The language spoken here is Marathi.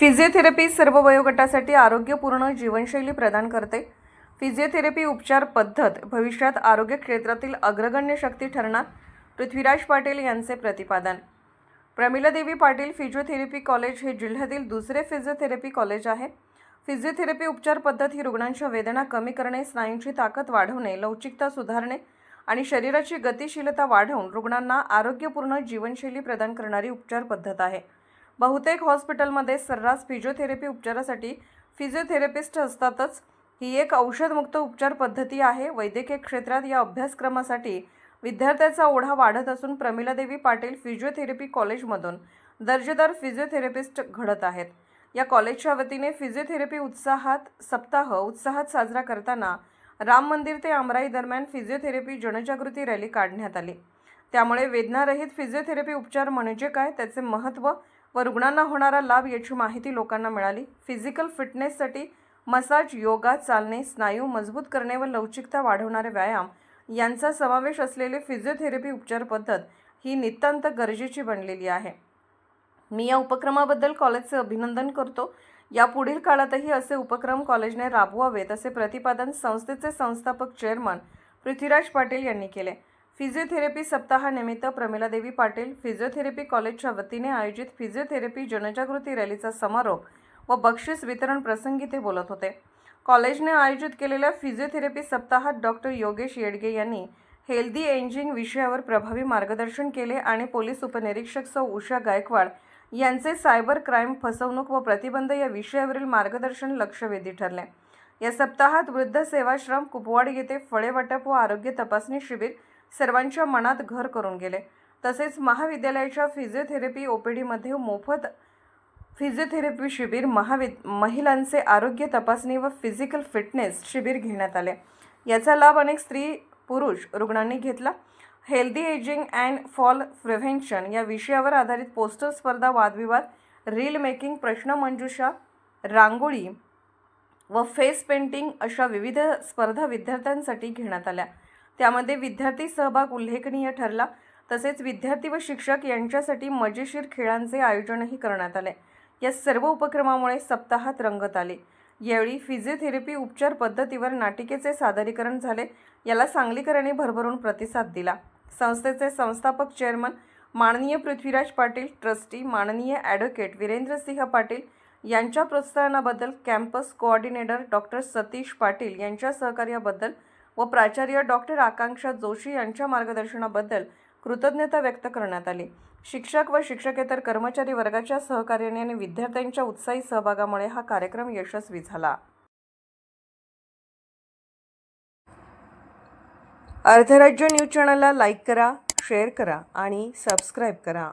फिजिओथेरपी सर्व वयोगटासाठी आरोग्यपूर्ण जीवनशैली प्रदान करते. फिजिओथेरपी उपचार पद्धत भविष्यात आरोग्य क्षेत्रातील अग्रगण्य शक्ती ठरणार पृथ्वीराज पाटील यांचे प्रतिपादन. प्रमिलादेवी पाटील फिजिओथेरपी कॉलेज हे जिल्ह्यातील दुसरे फिजिओथेरपी कॉलेज आहे. फिजिओथेरपी उपचार पद्धत ही रुग्णांच्या वेदना कमी करणे स्नायूंची ताकद वाढवणे लवचिकता सुधारणे आणि शरीराची गतिशीलता वाढवून रुग्णांना आरोग्यपूर्ण जीवनशैली प्रदान करणारी उपचार पद्धत आहे. बहुतेक हॉस्पिटलमध्ये सर्रास फिजिओथेरपी उपचारासाठी फिजिओथेरपिस्ट असतातच. ही एक औषधमुक्त उपचार पद्धती आहे. वैद्यकीय क्षेत्रात या अभ्यासक्रमासाठी विद्यार्थ्याचा ओढा वाढत असून प्रमिलादेवी पाटील फिजिओथेरपी कॉलेजमधून दर्जेदार फिजिओथेरपिस्ट घडत आहेत. या कॉलेजच्या वतीने फिजिओथेरपी उत्साहात सप्ताह उत्साहात साजरा करताना राम मंदिर ते आमराई दरम्यान फिजिओथेरपी जनजागृती रॅली काढण्यात आली. त्यामुळे वेदनारहित फिजिओथेरपी उपचार म्हणजे काय? त्याचे महत्त्व व रुग्णांना होणारा लाभ याची माहिती लोकांना मिळाली. फिजिकल फिटनेससाठी मसाज योगा चालणे स्नायू मजबूत करणे व लवचिकता वाढवणारे व्यायाम यांचा समावेश असलेली फिजिओथेरपी उपचार पद्धत ही नितांत गरजेची बनलेली आहे. मी या उपक्रमाबद्दल कॉलेजचे अभिनंदन करतो. या पुढील काळातही असे उपक्रम कॉलेजने राबवावेत असे प्रतिपादन संस्थेचे संस्थापक चेअरमन पृथ्वीराज पाटील यांनी केले. फिजिओथेरपी सप्ताहानिमित्त प्रमिलादेवी पाटील फिजिओथेरपी कॉलेजच्या वतीने आयोजित फिजिओथेरपी जनजागृती रॅलीचा समारोप व बक्षीस वितरण प्रसंगी ते बोलत होते. कॉलेजने आयोजित केलेल्या फिजिओथेरपी सप्ताहात डॉक्टर योगेश येडगे यांनी हेल्दी एंजिंग विषयावर प्रभावी मार्गदर्शन केले आणि पोलीस उपनिरीक्षक सौ. उषा गायकवाड यांचे सायबर क्राईम फसवणूक व प्रतिबंध या विषयावरील मार्गदर्शन लक्षवेधी ठरले. या सप्ताहात वृद्ध सेवाश्रम कुपवाड येथे फळे वाटप व आरोग्य तपासणी शिबिर सर्वांच्या मनात घर करून गेले. तसेच महाविद्यालयाच्या फिजिओथेरपी ओपीडीमध्ये मोफत फिजिओथेरपी शिबिर महाविद महिलांचे आरोग्य तपासणी व फिजिकल फिटनेस शिबिर घेण्यात आले. याचा लाभ अनेक स्त्री पुरुष रुग्णांनी घेतला. Healthy ageing and fall prevention या विषयावर आधारित पोस्टर स्पर्धा वादविवाद रील मेकिंग प्रश्नमंजुषा रांगोळी व फेस पेंटिंग अशा विविध स्पर्धा विद्यार्थ्यांसाठी घेण्यात आल्या. त्यामध्ये विद्यार्थी सहभाग उल्लेखनीय ठरला. तसेच विद्यार्थी व शिक्षक यांच्यासाठी मजेशीर खेळांचे आयोजनही करण्यात आले. या सर्व उपक्रमामुळे सप्ताहात रंगत आले. यावेळी फिजिओथेरपी उपचार पद्धतीवर नाटिकेचे सादरीकरण झाले. याला सांगलीकरांनी भरभरून प्रतिसाद दिला. संस्थेचे संस्थापक चेअरमन माननीय पृथ्वीराज पाटील ट्रस्टी माननीय ॲडव्होकेट वीरेंद्रसिंह पाटील यांच्या प्रोत्साहनाबद्दल campus coordinator doctor Satish Patil यांच्या सहकार्याबद्दल व प्राचार्य डॉक्टर आकांक्षा जोशी यांच्या मार्गदर्शनाबद्दल कृतज्ञता व्यक्त करण्यात आली. शिक्षक व शिक्षकेतर कर्मचारी वर्गाच्या सहकार्याने आणि विद्यार्थ्यांच्या उत्साही सहभागामुळे हा कार्यक्रम यशस्वी झाला. अर्धराज्य न्यूज चॅनलला लाईक करा शेअर करा आणि सबस्क्राईब करा.